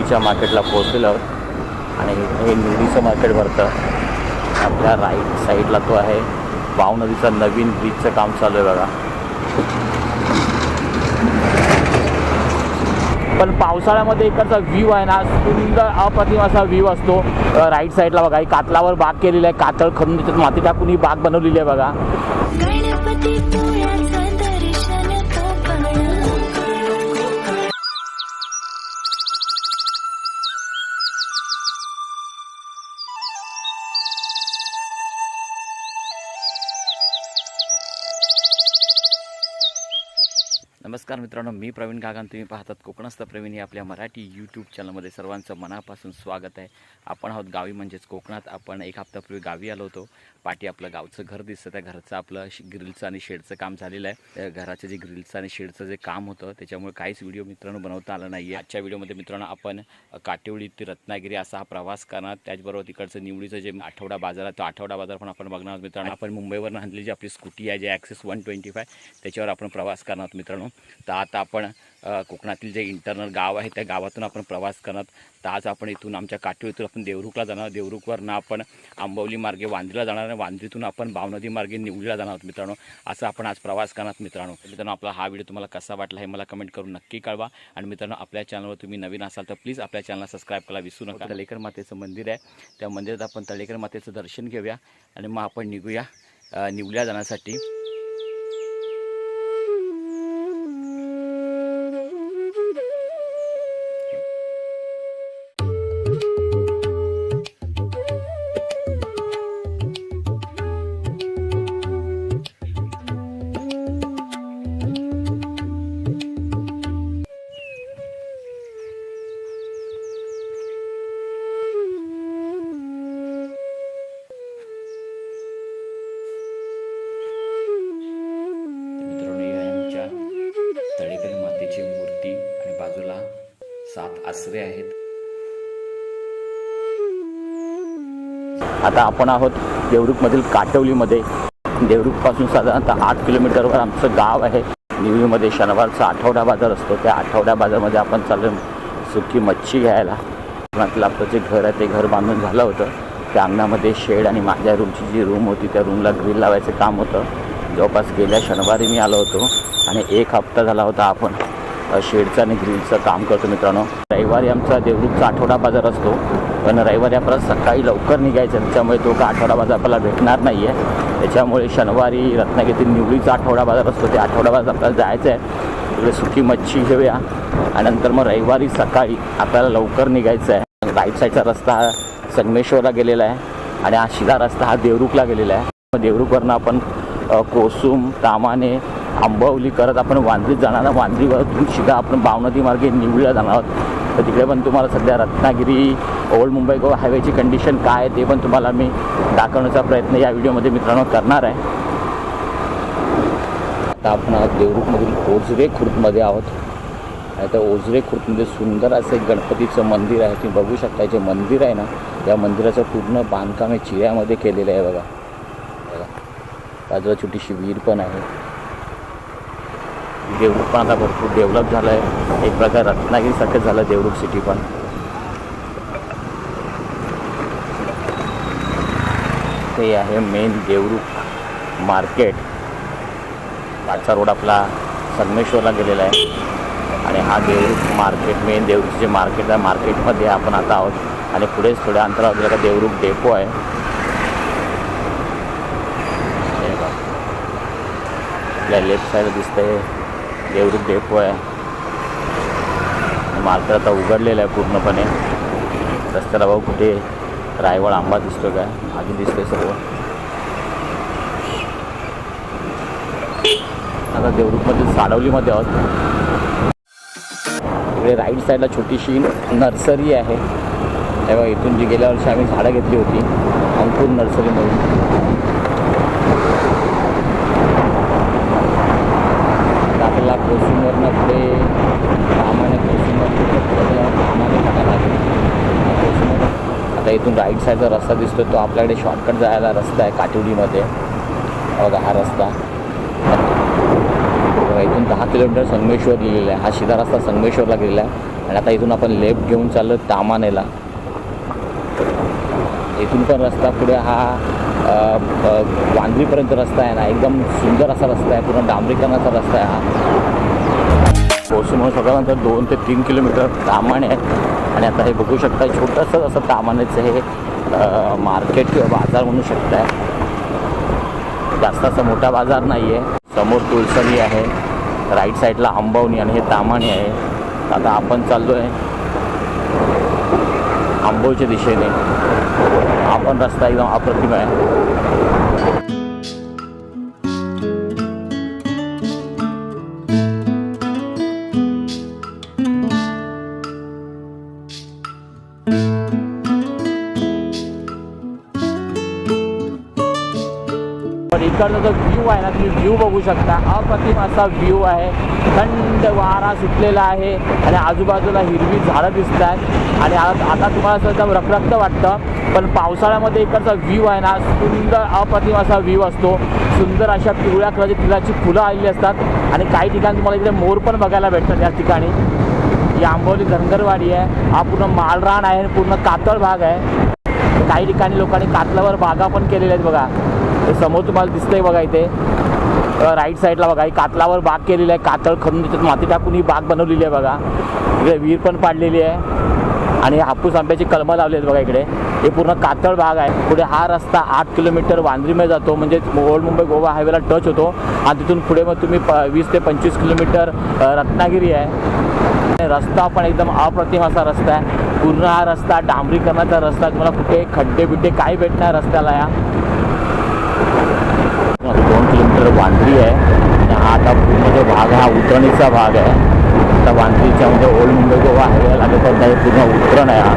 निवडीच्या मार्केटला पोहोचलेलो आहोत. आणि हे निवडीचं मार्केट भरतं. आपल्या राईट साईडला तो आहे. वाव नदीचा नवीन ब्रिजचं काम चालू आहे बघा. पण पावसाळ्यामध्ये इकडचा व्ह्यू आहे ना सुंदर अप्रतिम असा व्ह्यू असतो. राईट साईडला बघा ही कातलावर बाग केलेली आहे. कातळ खणून त्याच्यात माती टाकून ही बाग बनवलेली आहे बघा. नमस्कार मित्रांनो मी प्रवीण गागन. तुम्ही पाहतात कोकणस्थ प्रवीण हे आपल्या मराठी यूट्यूब चॅनलमध्ये सर्वांचं मनापासून स्वागत आहे. आपण आहोत गावी म्हणजेच कोकणात. आपण एक हप्त्यापूर्वी गावी आलो होतो. पाठी आपलं गावचं घर दिसतं. त्या घरचं आपलं श- ग्रिलचं आणि शेडचं काम झालेलं आहे. त्या घराचं जे ग्रिलचं आणि शेडचं जे काम होतं त्याच्यामुळे काहीच व्हिडिओ मित्रांनो बनवता आला नाही आहे आजच्या व्हिडिओमध्ये मित्रांनो आपण काटेवळी काटेवडी ते रत्नागिरी असा हा प्रवास करणार. त्याचबरोबर तिकडचं निवडीचं जे आठवडा बाजार आहे तो आठवडा बाजार पण आपण बघणार आहोत मित्रांनो. आपण मुंबईवर आणलेली जी आपली स्कूटी आहे जे ॲक्सेस वन ट्वेंटी फाय त्याच्यावर आपण प्रवास करणार आहोत मित्रांनो. तर आता आपण कोकणातील जे इंटरनल गाव आहे त्या गावातून आपण प्रवास करणार. तर आज आपण इथून आमच्या काटेवडीतून आपण देवरुखला जाणार देवरुखवरनं आपण आंबवली मार्गे वांद्रीला जाणार आणि वांद्रीतून आपण भावनदी मार्गे निवडीला जाणार आहोत मित्रांनो. असं आपण आज प्रवास करणार मित्रांनो. मित्रांनो आपला हा व्हिडिओ तुम्हाला कसा वाटला हे मला कमेंट करून नक्की कळवा. आणि मित्रांनो आपल्या चॅनलवर तुम्ही नवीन असाल तर प्लीज आपल्या चॅनलला सबस्क्राईब करायला विसरू नका. तळेकर मातेचं मंदिर आहे. त्या मंदिरात आपण तळेकर मातेचं दर्शन घेऊया आणि मग आपण निघूया अ, निवल्या जाण्यासाठी. सात आसरे आहेत. आता आपण आहोत देवरुखमधील काटवलीमध्ये. देवरुखपासून साधारणतः आठ किलोमीटरवर आमचं गाव आहे. निवळीमध्ये शनिवारचा आठवडा बाजार असतो. त्या आठवडा बाजारमध्ये आपण चाललो सुकी मच्छी घ्यायला. कोकणातलं आपलं जे घर आहे ते घर बांधून झालं होतं. त्या अंगणामध्ये शेड आणि माझ्या रूमची जी रूम होती त्या रूमला ग्रिल लावायचं काम होतं. जवळपास गेल्या शनिवारी मी आलो होतो आणि एक हप्ता झाला होता आपण. शेडचं आणि ग्रिलचं काम करतो मित्रांनो. रविवारी आमचा देवरुखचा आठवडा बाजार असतो पण रविवारी आपल्याला सकाळी लवकर निघायचं आहे. त्याच्यामुळे तो का आठवडा बाजार आपल्याला भेटणार नाही आहे त्याच्यामुळे शनिवारी रत्नागिरीतील निवडीचा आठवडा बाजार असतो त्या आठवडा बाजार आपल्याला जायचं आहे तिकडे सुकी मच्छी घेऊया आणि नंतर मग रविवारी सकाळी आपल्याला लवकर निघायचं आहे राईट साईडचा रस्ता हा संगमेश्वरला गेलेला आहे आणि हा शिधा रस्ता हा देवरुखला गेलेला आहे. मग देवरूखवरनं आपण कोसुम तामाने आंबवली करत आपण वांद्रीत जाणार वांद्री वांद्रीवरून शिधा आपण बावनदी मार्गे निवडीला जाणार आहोत. तर तिकडे पण तुम्हाला सध्या रत्नागिरी ओल्ड मुंबई गोवा हायवेची कंडिशन काय आहे ते पण तुम्हाला मी दाखवण्याचा प्रयत्न या व्हिडिओमध्ये मित्रांनो करणार आहे. आता आपण आहोत देवरुखमधील ओझरे खुर्दमध्ये आहोत. आणि ओझरे खुर्दमध्ये सुंदर असं एक गणपतीचं मंदिर आहे. तुम्ही बघू शकता जे मंदिर आहे ना या मंदिराचं पूर्ण बांधकाम हे चिऱ्यामध्ये केलेलं आहे बघा. बघा. बाजूला छोटीशी विहीर पण आहे. देवरुख पण आता भरपूर डेव्हलप झालं आहे एक प्रकार रत्नागिरीसारखं झालं देवरूक सिटी पण. ते आहे मेन देवरुख मार्केट पाचचा रोड आपला संगमेश्वरला गेलेला आहे. आणि हा देवरुख मार्केट मेन देवरुखचं जे मार्केट आहे. मार्केटमध्ये आपण आता आहोत. आणि पुढेच थोड्या अंतरावर गेलं का देवरुख डेपो आहे. हे आपल्या लेफ्ट साईडला दिसतंय. देवरुख डेपो आहे. मार्केट आता उघडलेलं आहे पूर्णपणे. रस्त्याला भाऊ कुठे रायवळ आंबा दिसतो काय? आधी दिसतोय सर्व. आता देवरुखमध्ये साडवलीमध्ये आहोत. इकडे राईट साईडला छोटीशी नर्सरी आहे. तेव्हा इथून जी गेल्या वर्षी आम्ही झाडं घेतली होती. अंकुर नर्सरीमधून आता आपल्याला कोशिमवरनं पुढे सामान्य कोशिमवर सामान्य टाकायला लागेल कोशिमवर आता इथून राईट साईडचा रस्ता दिसतो तो आपल्याकडे शॉर्टकट जायला रस्ता आहे काटिवडीमध्ये बघा हा रस्ता. बघा, इथून दहा किलोमीटर संगमेश्वर लिहिलेला आहे. हा शिधा रस्ता संगमेश्वरला गेलेला आहे. आणि आता इथून आपण लेफ्ट घेऊन चाललो तामानेला इथून पण रस्ता पुढे हा वांद्रीपर्यंत रस्ता आहे ना एकदम सुंदर असा रस्ता आहे. पूर्ण डांबरीकरणाचा रस्ता आहे हा. कोसमोर सगळ्यानंतर दोन ते तीन किलोमीटर. आहे आणि आता हे बघू शकता छोटंसं असं तामाण्याचं हे मार्केट किंवा बाजार म्हणू शकताय. जास्त असा मोठा बाजार नाही आहे समोर तुळसणी आहे राईट साईडला आंबवणी आणि हे तामाणी आहे. आता आपण चाललो आहे आंबोच्या दिशेने. आपण रस्ता एकदम अप्रतिम आहे. इकडचा जो व्ह्यू आहे ना तुम्ही व्ह्यू बघू शकता. अप्रतिम असा व्ह्यू आहे. थंड वारा सुटलेला आहे आणि आजूबाजूला हिरवी झाडं दिसत आहेत. आणि आता तुम्हाला असं एकदम रखरक्त वाटतं पण पावसाळ्यामध्ये इकडचा व्ह्यू आहे ना सुंदर अप्रतिम असा व्ह्यू असतो. सुंदर अशा पिवळ्या कलरची फुलाची फुलं आलेली असतात. आणि काही ठिकाणी तुम्हाला इकडे मोर पण बघायला भेटतात या ठिकाणी. ही आंबोली धनगरवाडी आहे हा पूर्ण माळरान आहे पूर्ण कातळ भाग आहे काही ठिकाणी लोकांनी कातलावर बागा पण केलेल्या आहेत बघा. हे समोर तुम्हाला दिसतंय बघा इथे. राईट साईडला बघा ही कातलावर बाग केलेली आहे. कातळ खणून त्याच्यात माती टाकून ही बाग बनवलेली आहे बघा. इकडे विहीर पण पाडलेली आहे. आणि हापूस आंब्याची कलमं लावली आहेत बघा इकडे. हे पूर्ण कातळ भाग आहे. पुढे हा रस्ता आठ किलोमीटर वांद्रीमध्ये जातो. म्हणजे ओल्ड मुंबई गोवा हायवेला टच होतो. आणि तिथून पुढे मग तुम्ही प वीस ते पंचवीस किलोमीटर रत्नागिरी आहे. रस्ता पण एकदम अप्रतिम असा रस्ता आहे. पूर्ण हा रस्ता डांबरीकरणाचा रस्ता तुम्हाला कुठे खड्डे बिड्डे काही भेटणार रस्त्याला या. दोन किलोमीटर वांद्री आहे. हा आता पूर्ण जो भाग आहे हा उतरणीचा भाग आहे. आता वांद्रीच्या म्हणजे ओल्ड मुंबई गोवा हायवे लागेपर्यंत पूर्ण उतरण आहे हा.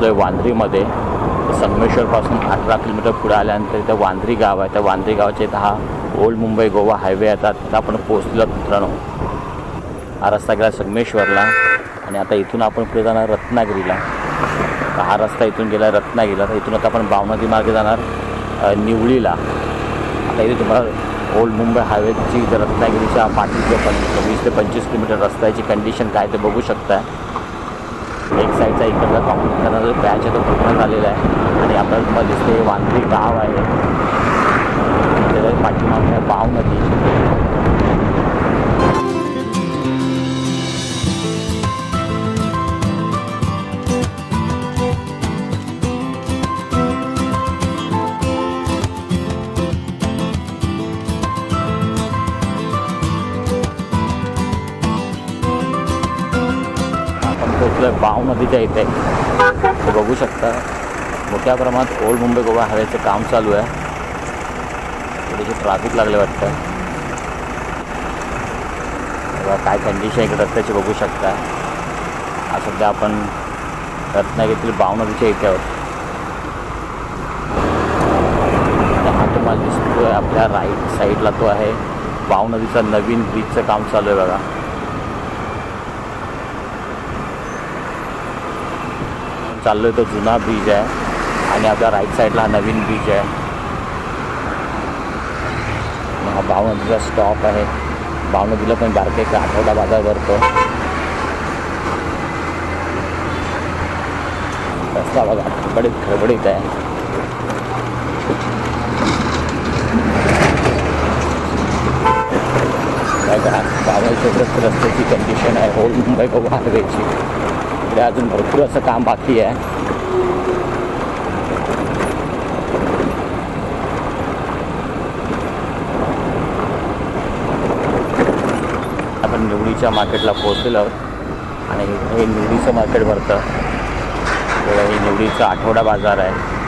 पोचलो आहे वांद्रीमध्ये संगमेश्वरपासून अठरा किलोमीटर पुढे आल्यानंतर इथं वांद्री गाव आहे. त्या वांद्री गावाच्या इथं हा ओल्ड मुंबई गोवा हायवे येतात. तिथं आपण पोचलो मित्रांनो. हा रस्ता गेला संगमेश्वरला आणि आता इथून आपण पुढे जाणार रत्नागिरीला. हा रस्ता इथून गेला रत्नागिरीला. तर इथून आता आपण बावनदी मार्गे जाणार निवळीला. आता इथे तुम्हाला ओल्ड मुंबई हायवेची रत्नागिरीच्या पाठीचे पण वीस ते पंचवीस किलोमीटर रस्त्याची कंडिशन काय ते बघू शकताय. एक साईडचा इकडचा कॉम्प्लीट करणारा जो पॅच आहे तो पूर्ण झालेला आहे. आणि आपल्याला तुम्हाला दिसते वांद्री गाव आहे. त्याच्या पाठीमागे बाव नदी आपण बाव नदीच्या इथे. ते बघू शकता मोठ्या प्रमाणात ओल्ड मुंबई गोवा हायवेचं काम चालू आहे. थोडीशी ट्रॅफिक लागले वाटतं. काय कंडिशन इकडे रस्त्याची बघू शकता. हा सध्या आपण रत्नागिरीतील बाव नदीच्या इथे आहोत हा तुम्हाला दिसतोय आपल्या राईट साईडला तो आहे. बाव नदीचा नवीन ब्रिजचं काम चालू आहे बघा. चाललोय तो जुना ब्रिज आहे. आणि आपल्या राईट साईडला हा नवीन ब्रिज आहे. हा भावनदीचा स्टॉप आहे. भावनदीला पण बारके एक आठवडा बाजार भरतो. रस्ता बघा खडबडीत खडबडीत आहे. काय करा भावनेसोबत रस्त्याची कंडिशन आहे. होल मुंबई गोवा हायवेची इकडे अजून भरपूर असं काम बाकी आहे. आपण निवडीच्या मार्केटला पोहोचलेलो आहोत. आणि हे निवडीचं मार्केट भरतं. हे निवडीचा आठवडा बाजार आहे.